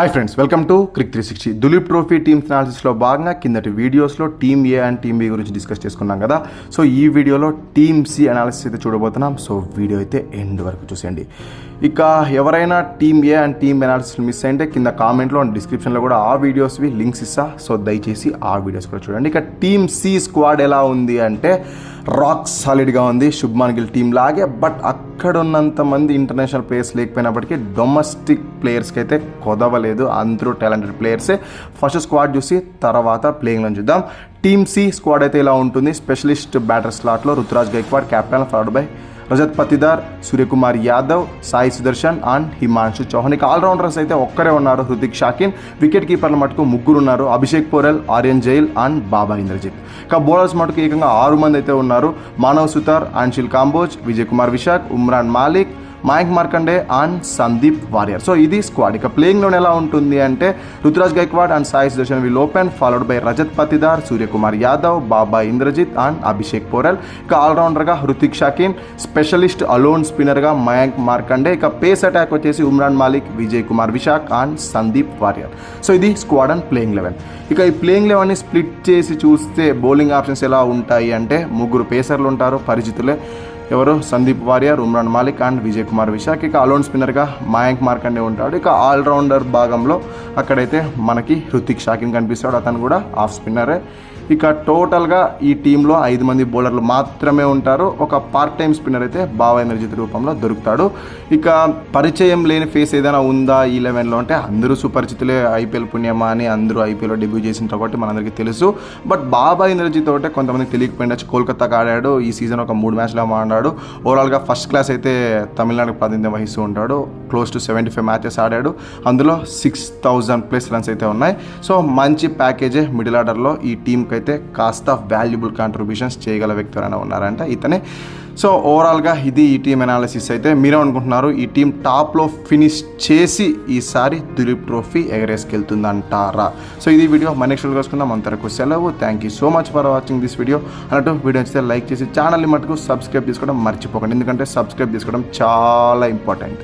Hi friends welcome to crick three sixty Duleep trophy teams అనాలిసిస్లో భాగంగా కిందటి వీడియోస్లో team A and team B గురించి discuss చేసుకున్నాం కదా. సో ఈ వీడియోలో టీమ్ సి అనాలిసిస్ అయితే చూడబోతున్నాం. సో వీడియో అయితే ఎండ్ వరకు చూసేయండి. ఇక ఎవరైనా team A and team analysis miss అయితే కింద కామెంట్లో అండ్ డిస్క్రిప్షన్లో కూడా ఆ వీడియోస్వి లింక్స్ ఇస్తా. సో దయచేసి ఆ వీడియోస్ కూడా చూడండి. ఇక టీమ్ సి స్క్వాడ్ ఎలా ఉంది అంటే రాక్ సాలిడ్గా ఉంది. శుభ్మాన్ గిల్ టీం లాగే. బట్ అక్కడ ఉన్నంత మంది ఇంటర్నేషనల్ ప్లేయర్స్ లేకపోయినప్పటికీ డొమెస్టిక్ ప్లేయర్స్కి అయితే కొదవలేదు. అందరూ టాలెంటెడ్ ప్లేయర్సే ఫస్ట్ స్క్వాడ్ చూసి తర్వాత ప్లేయింగ్లో చూద్దాం. టీమ్ సి స్క్వాడ్ అయితే ఇలా ఉంటుంది. Specialist batter స్లాట్లో Ruturaj Gaikwad captain followed by Rajat Patidar Suryakumar Yadav Sai Sudharsan and Himanshu Chauhan ఇక ఆల్రౌండర్స్ అయితే ఒక్కరే ఉన్నారు. హృతిక్ షాకిన్ వికెట్ కీపర్ల మటుకు ముగ్గురు ఉన్నారు. అభిషేక్ పోరెల్ ఆర్యన్ జైల్ అండ్ బాబా ఇంద్రజిత్ ఇక బౌలర్స్ మటుకు ఏకంగా ఆరు మంది అయితే ఉన్నారు. మానవ్ సుతార్ అన్షిల్ కాంబోజ్ విజయ్ కుమార్ విశాఖ్ ఉమ్రాన్ మాలిక్ మయాంక్ మార్కండే అండ్ సందీప్ వారియర్. సో ఇది స్క్వాడ్ ఇక ప్లేయింగ్లోనే ఎలా ఉంటుంది అంటే Ruturaj Gaikwad and Sai Sudharsan will open followed by Rajat Patidar Suryakumar Yadav Baba Indrajith and Abhishek Porel. ఇక ఆల్రౌండర్గా హృతిక్ షాకిన్ స్పెషలిస్ట్ అలోన్ స్పిన్నర్గా మయాంక్ మార్కండే. ఇక పేస్ అటాక్ వచ్చేసి ఉమ్రాన్ మాలిక్ విజయ్ కుమార్ విశాఖ్ అండ్ సందీప్ వారియర్. సో ఇది స్క్వాడ్ అండ్ ప్లేయింగ్ లెవెన్ ఇక ఈ ప్లేయింగ్ లెవెన్ని స్ప్లిట్ చేసి చూస్తే బౌలింగ్ ఆప్షన్స్ ఎలా ఉంటాయి అంటే ముగ్గురు పేసర్లు ఉంటారు పరిచితులే. ఎవరు? సందీప్ వారియర్ ఉమ్రాన్ మాలిక్ అండ్ విజయ్ కుమార్ విశాఖ. ఇక అలోన్ స్పిన్నర్గా మయాంక్ మార్కండే ఉంటాడు. ఇక ఆల్రౌండర్ భాగంలో అక్కడైతే మనకి హృతిక్ షాకిన్ కనిపిస్తాడు. అతను కూడా ఆఫ్ స్పిన్నరే. ఇక టోటల్గా ఈ టీంలో ఐదు మంది బౌలర్లు మాత్రమే ఉంటారు. ఒక పార్ట్ టైం స్పిన్నర్ అయితే బాబా ఎనర్జీ రూపంలో దొరుకుతాడు. ఇక పరిచయం లేని ఫేస్ ఏదైనా ఉందా ఈ లెవెన్లో అంటే అందరూ సుపరిచితులే ఐపీఎల్ పుణ్యమా అని అందరూ ఐపీఎల్లో డెబ్యూ చేసిన కాబట్టి మనందరికీ తెలుసు. బట్ బాబా ఎనర్జీ తోటే కొంతమందికి తెలియకపోయిండొచ్చు కోల్కతాకి ఆడాడు. ఈ సీజన్ ఒక మూడు మ్యాచ్లో ఆడాడు ఓవరాల్గా ఫస్ట్ క్లాస్ అయితే తమిళనాడుకు ప్రాతినిధ్యం వహిస్తూ ఉంటాడు. Close to seventy five matches ఆడాడు. అందులో సిక్స్ థౌజండ్ ప్లస్ రన్స్ అయితే ఉన్నాయి. సో మంచి ప్యాకేజే మిడిల్ ఆర్డర్లో ఈ టీంకి అయితే కాస్త వాల్యుబుల్ కాంట్రిబ్యూషన్స్ చేయగల వ్యక్తి ఎవరైనా ఉన్నారంట ఇతనే. సో ఓవరాల్గా ఇది ఈ టీం అనాలిసిస్ అయితే మీరే అనుకుంటున్నారు. ఈ టీం టాప్లో ఫినిష్ చేసి ఈసారి దులీప్ ట్రోఫీ ఎగరేసుకెళ్తుందంటారా? సో ఇది వీడియో. మన నెక్స్ట్ కలుసుకుందాం. అంతవరకు సెలవు. Thank you so much for watching this video అన్నట్టు వీడియో నచ్చితే లైక్ చేసి ఛానల్ని మటుకు సబ్స్క్రైబ్ చేసుకోవడం మర్చిపోకండి. ఎందుకంటే సబ్స్క్రైబ్ చేసుకోవడం చాలా ఇంపార్టెంట్